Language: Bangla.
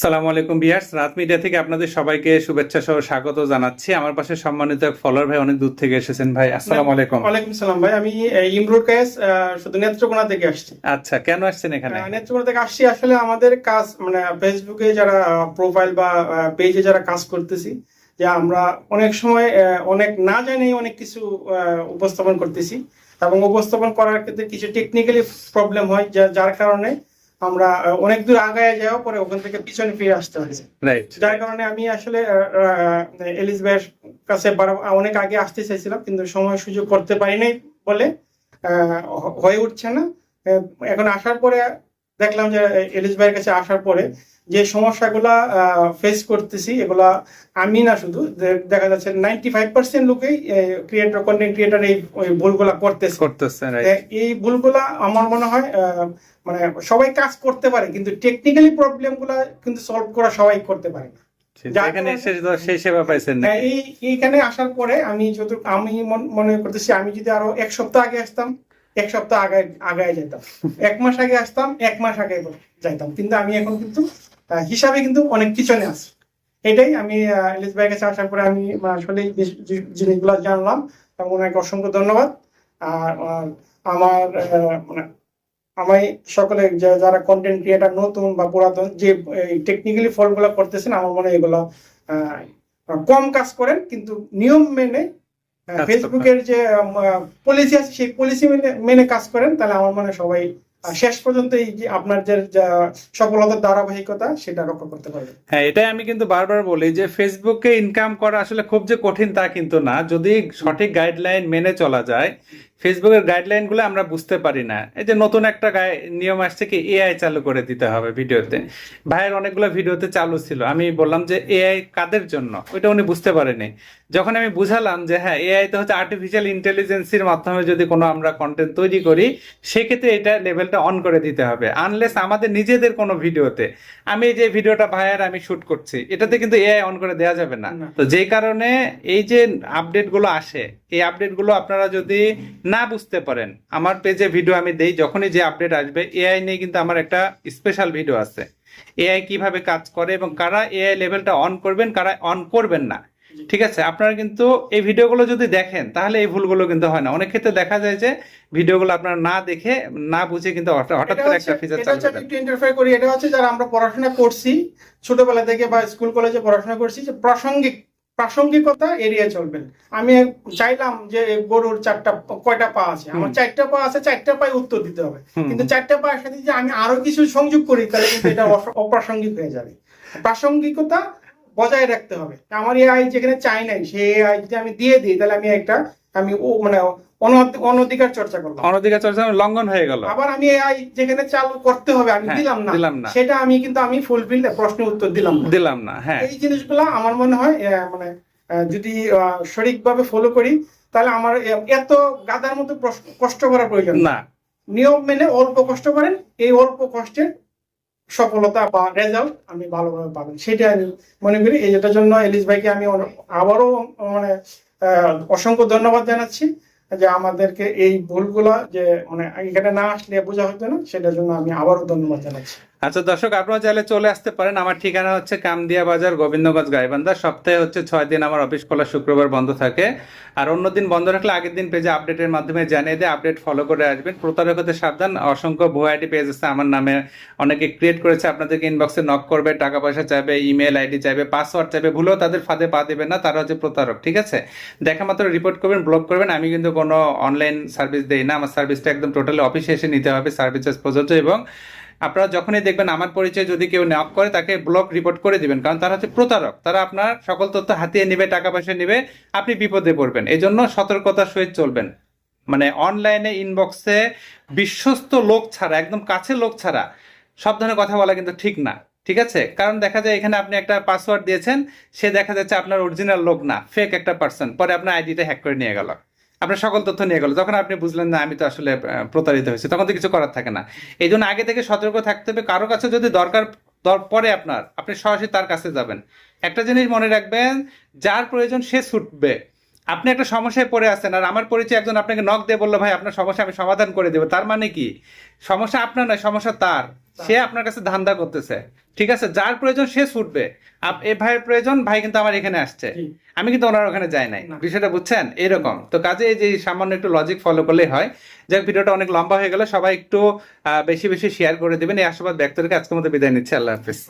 সালামু আলাইকুম বিয়ার্স রাত মিডিয়া থেকে আপনাদের সবাইকে শুভেচ্ছা সহ স্বাগত জানাচ্ছি। আমার পাশে সম্মানিত এক ফলোয়ার ভাই অনেক দূর থেকে এসেছেন ভাই আসসালামু আলাইকুম। ওয়ালাইকুম সালাম ভাই আমি ইমরুল কায়েস শুধু নেত্রকোনা থেকে আসছি। আচ্ছা কেন আসছেন এখানে? নেত্রকোনা থেকে আসছি আসলে আমাদের কাজ মানে ফেসবুকে যারা প্রোফাইল বা পেজে যারা কাজ করতেছি যে আমরা অনেক সময় অনেক না জানেই অনেক কিছু উপস্থাপন করতেছি এবং উপস্থাপন করার ক্ষেত্রে কিছু টেকনিক্যালি প্রবলেম হয় যার কারণে আমরা অনেক দূর আগায় যাও পরে ওখান থেকে পিছনে ফিরে আসতে হয়েছে যার কারণে আমি আসলে ভাইয়ের কাছে অনেক আগে আসতে চাইছিলাম কিন্তু সময় সুযোগ করতে পারি নাই বলে আহ, হয়ে উঠছে না। এখন আসার পরে দেখলাম যে এলিস ভাইয়ের কাছে আসার পরে যে সমস্যাগুলা ফেস করতেছি এগুলা আমি না শুধু দেখা যাচ্ছে নাইনটি ফাইভ পার্সেন্ট লোকেই ক্রিয়েটর কন্টেন্ট ক্রিয়েটর এই ভুলগুলা করতেছে। এ- এই ভুলগুলা আমার মনে হয় আহ, মানে সবাই কাজ করতে পারে কিন্তু টেকনিক্যালি প্রবলেমগুলা কিন্তু সলভ করা সবাই করতে পারে। না হ্যাঁ, এইখানে আসার পরে আমি যত আমি মনে করতেছি আমি যদি আরও এক সপ্তাহ আগে আসতাম এক সপ্তাহ আগে, আগায় যেতাম এক মাস আগে আসতাম, এক মাস আগে যাইতাম। কিন্তু আমি এখন কিন্তু হিসাবে কিন্তু অনেক পিছনে আছি। এটাই আমি ইলিশ ভাইয়ের কাছে আসার পরে আমি আসলে জিনিসগুলো জানলাম। এবং ওনাকে অসংখ্য ধন্যবাদ। আর আমার মানে আমি সকলে যারা কন্টেন্ট ক্রিয়েটার নতুন বা পুরাতন, যে টেকনিক্যালি ফলগুলো করতেছেন, আমার মনে হয় এগুলো কম কাজ করেন। কিন্তু নিয়ম মেনে ফেসবুকের যে পলিসি আছে সেই পলিসি মেনে মেনে কাজ করেন তাহলে আমার মনে হয় সবাই শেষ পর্যন্ত এই যে আপনার যে যা সফলতার ধারাবাহিকতা সেটা রক্ষা করতে পারবে। হ্যাঁ এটাই আমি কিন্তু বারবার বলি যে ফেসবুকে ইনকাম করা আসলে খুব যে কঠিন তা কিন্তু না। যদি সঠিক গাইডলাইন মেনে চলা যায় ফেসবুকের গাইডলাইনগুলো আমরা বুঝতে পারি না। এই যে নতুন একটা গাই- নিয়ম আসছে কি এআই চালু করে দিতে হবে ভিডিওতে। ভাইয়ের অনেকগুলো ভিডিওতে চালু ছিল। আমি বললাম যে এআই কাদের জন্য? ওইটা উনি বুঝতে পারেনি। যখন আমি বুঝালাম যে হ্যাঁ এআই তো হচ্ছে আর্টিফিশিয়াল ইন্টেলিজেন্সির মাধ্যমে যদি কোনো আমরা কন্টেন্ট তৈরি করি সেক্ষেত্রে এটা লেভেলটা অন করে দিতে হবে। আনলেস আমাদের নিজেদের কোনো ভিডিওতে। আমি এই যে ভিডিওটা ভাইয়ার আমি শুট করছি এটাতে কিন্তু এআই অন করে দেওয়া যাবে না। তো যে কারণে এই যে আপডেটগুলো আসে এই আপডেটগুলো আপনারা যদি না বুঝতে পারেন আমার পেজে ভিডিও আমি দেই যখনই যে আপডেট আসবে এআই নিয়ে কিন্তু আমার একটা স্পেশাল ভিডিও আছে। এআই কীভাবে কাজ করে এবং কারা এআই লেভেলটা অন করবেন কারা অন করবেন না। ঠিক আছে? আপনারা কিন্তু এই ভিডিওগুলো যদি দেখেন তাহলে এই ভুলগুলো কিন্তু হয় না। অনেক ক্ষেত্রে দেখা যায় যে ভিডিওগুলো আপনারা না দেখে না বুঝে কিন্তু হঠাৎ করে একটা ফিচার চালু। একটু ইন্টারফেয়ার করি। এটা হচ্ছে যারা আমরা পড়াশোনা করছি ছোটবেলা থেকে বা স্কুল কলেজে পড়াশোনা করছি যে প্রাসঙ্গিক প্রাসঙ্গিকতা এড়িয়ে চলবেন। আমি চাইলাম যে গরুর চারটা কয়টা পা আছে? আমার। চারটা পা আছে চারটা পায়ে উত্তর দিতে হবে। কিন্তু চারটা পায়ের সাথে যে আমি আরও কিছু সংযোগ করি তাহলে কিন্তু এটা অপ্রাসঙ্গিক হয়ে যাবে। প্রাসঙ্গিকতা বজায় রাখতে হবে। আমার এআই আই যেখানে চাই নাই সেই আই যদি আমি দিয়ে দিই তাহলে আমি একটা আমি ও মানে অনধিকার চর্চা করলাম। অনধিকার চর্চা লঙ্ঘন হয়ে গেল। আবার আমি এআই যেখানে চালু করতে হবে আমি হ্যাঁ, দিলাম না। দিলাম না। সেটা আমি কিন্তু আমি ফুলফিল প্রশ্নের উত্তর দিলাম না। দিলাম না হ্যাঁ। এই জিনিসগুলো আমার মনে হয় মানে যদি সঠিকভাবে ফলো করি তাহলে আমার এত গাদার মতো কষ্ট করার প্রয়োজন না। নিয়ম মেনে অল্প কষ্ট করেন এই অল্প কষ্টের সফলতা বা রেজাল্ট আমি ভালোভাবে পাবেন। সেটা আমি মনে করি এই যেটার জন্য এলিস ভাইকে আমি আবারও মানে অসংখ্য ধন্যবাদ জানাচ্ছি যে আমাদেরকে এই ভুলগুলা যে মানে এখানে না আসলে বোঝা হতো না, সেটার জন্য আমি আবারও ধন্যবাদ জানাচ্ছি। আচ্ছা দর্শক, আপনারা চাইলে চলে আসতে পারেন। আমার ঠিকানা হচ্ছে কামদিয়া বাজার, গোবিন্দগঞ্জ, গাইবান্ধা। সপ্তাহে হচ্ছে ছয় দিন আমার অফিস খোলা শুক্রবার বন্ধ থাকে। আর অন্য দিন বন্ধ রাখলে আগের দিন পেজে আপডেটের মাধ্যমে জানিয়ে দিয়ে আপডেট ফলো করে আসবেন। প্রতারক হতে সাবধান। অসংখ্য ভুয়া আইডি পেজ আছে আমার নামে। অনেকে ক্রিয়েট করেছে, আপনাদেরকে ইনবক্সে নক করবে, টাকা পয়সা চাইবে ইমেল আইডি চাইবে পাসওয়ার্ড চাইবে, ভুলেও তাদের ফাঁদে পা দেবেন না। তারা হচ্ছে প্রতারক, ঠিক আছে? দেখা মাত্র রিপোর্ট করবেন ব্লক করবেন। আমি কিন্তু কোনো অনলাইন সার্ভিস দেই না। আমার সার্ভিসটা একদম টোটালি অফিসে এসে নিতে হবে সার্ভিস প্রযোজ্য এবং আপনারা যখনই দেখবেন আমার পরিচয় যদি কেউ নক করে, তাকে ব্লক রিপোর্ট করে দিবেন। কারণ তারা হচ্ছে প্রতারক। তারা আপনার সকল তথ্য হাতিয়ে নেবে, টাকা পয়সা নেবে, আপনি বিপদে পড়বেন। এই জন্য সতর্কতার সহিত চলবেন। মানে অনলাইনে ইনবক্সে বিশ্বস্ত লোক ছাড়া, একদম কাছে লোক ছাড়া সব ধরনের কথা বলা কিন্তু ঠিক না। ঠিক আছে? কারণ দেখা যায় এখানে আপনি একটা পাসওয়ার্ড দিয়েছেন, সে দেখা যাচ্ছে আপনার অরিজিনাল লোক না ফেক একটা পার্সন পরে আপনার আইডিটা হ্যাক করে নিয়ে গেল। আপনার সকল তথ্য নিয়ে গেল। যখন আপনি বুঝলেন না আমি তো আসলে প্রতারিত হয়েছি, তখন তো কিছু করার থাকে না। এই জন্য আগে থেকে সতর্ক থাকতে হবে। কারও কাছে যদি দরকার পরে আপনার, আপনি সরাসরি তার কাছে যাবেন। একটা জিনিস মনে রাখবেন, যার প্রয়োজন সে ছুটবে। আপনি একটা সমস্যায় পড়ে আছেন, আর আমার পরিচয় একজন আপনাকে নক দিয়ে বলল, ভাই, আপনার সমস্যা আমি সমাধান করে দেবো। তার মানে কি? সমস্যা আপনার নয়, সমস্যা তার। সে আপনার কাছে ধান্দা করতেছে। ঠিক আছে? যার প্রয়োজন সে ছুটবে। এ ভাইয়ের প্রয়োজন ভাই কিন্তু আমার এখানে আসছে। আমি কিন্তু ওনার ওখানে যাই নাই। বিষয়টা বুঝছেন? এরকম। তো কাজে এই যে সামান্য একটু লজিক ফলো করলে হয়। যাক ভিডিওটা অনেক লম্বা হয়ে গেলে। সবাই একটু বেশি বেশি শেয়ার করে দেবেন। এই আশীর্বাদ ব্যক্ত রেখে আজকের মতো বিদায় নিচ্ছে। আল্লাহ হাফিজ।